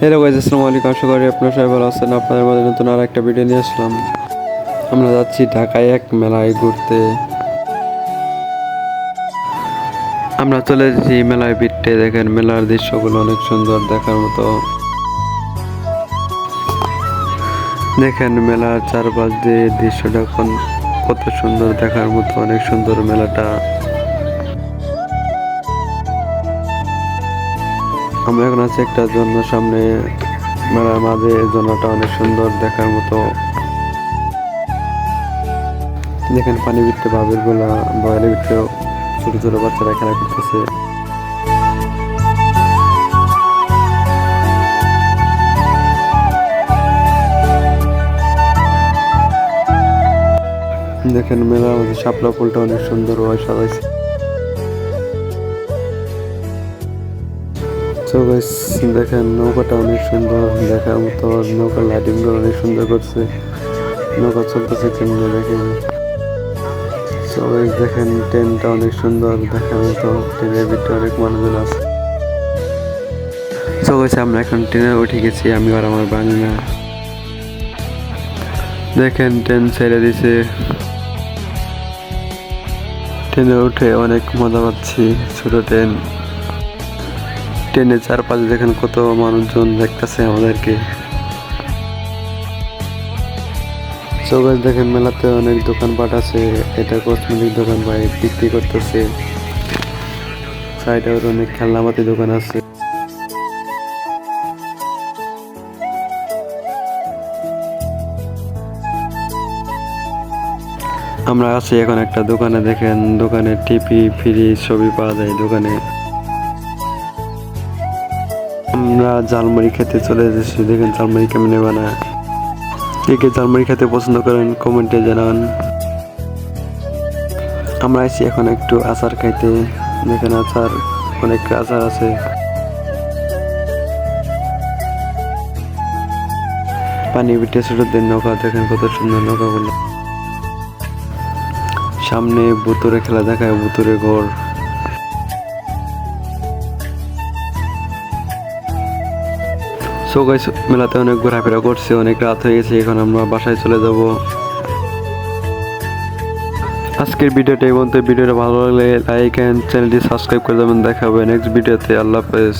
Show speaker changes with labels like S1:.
S1: Hello guys আসসালামু আলাইকুম। আশা করি আপনারা সবাই ভালো আছেন। আপনাদের মধ্যে নতুন আর একটা ভিডিও নিয়ে আসলাম। আমরা যাচ্ছি ঢাকায় এক মেলায় ঘুরতে। আমরা চলে এসেছি মেলায় ভিড়তে। দেখেন মেলার দৃশ্যগুলো অনেক সুন্দর দেখার মতো। দেখেন মেলার চারপাশ দিয়ে দৃশ্যটা কত সুন্দর দেখার মতো। অনেক সুন্দর মেলাটা। আমরা এখন আছি একটা জন্য সামনে মেলার মাঝে জন্যটা অনেক সুন্দর দেখার মতো। দেখেন পানি ভিতরে বাবিরগুলা বয়ালের ভিতরে ছোট ছোট বাচ্চারা খেলা করতেছে। দেখেন মেলার মধ্যে শাপলা ফুলটা অনেক সুন্দর হয়, সাজাইছে। তো গাইস দেখেন, নৌকাটা অনেক সুন্দর। দেখার মতো নৌকার লাইটিংগুলো অনেক সুন্দর করছে। নৌকা চলতেছে কেমনে দেখেন। তো গাইস দেখেন, ট্রেনটা অনেক সুন্দর। দেখার মতো ট্রেনের ভিতরে অনেক মানুষজন আছে। তো গাইস আমরা এখন ট্রেনে উঠে গেছি। আমি আর আমার বাংলা দেখেন, ট্রেন ছেড়ে দিছে। ট্রেনে উঠে অনেক মজা পাচ্ছি। ছোট ট্রেন। ট্রেনের চারপাশে দেখেন কত মানুষজন দেখতেছে আমাদেরকে। চৌগাছ দেখেন মেলাতে অনেক দোকানপাট আছে, এটা কসমেটিক দোকান ভাই, বিক্রি করতেছে। সাইডে অনেক খেলনাপাতি দোকান আছে। আমরা আছি এখন একটা দোকানে, দেখেন দোকানে টিপি ফ্রিজ ছবি পাওয়া যায় দোকানে। আমরা জালমুড়ি খেতে চলে এসেছি। দেখেন জালমুড়ি কেমনে বানায়। কে কে জালমুড়ি খেতে পছন্দ করেন, কমেন্টে জানান। আমরা আছি এখন একটু আচার খাইতে। দেখেন আচার, অনেক আচার আছে। পানি বিটে ছোটদের নৌকা, দেখেন কত সুন্দর নৌকাগুলো। সামনে বুতুরে খেলা দেখায়, বুতুরে ঘর। সো গাইস মেলাতে অনেক ঘোরাফেরা করছে, অনেক রাত হয়ে গেছে, এখন আমরা বাসায় চলে যাব। আজকের ভিডিওটা এই মধ্যে ভিডিওটা ভালো লাগলে লাইক অ্যান্ড চ্যানেলটি সাবস্ক্রাইব করে দেবেন। দেখা হবে নেক্সট ভিডিওতে আল্লাহ হাফেজ।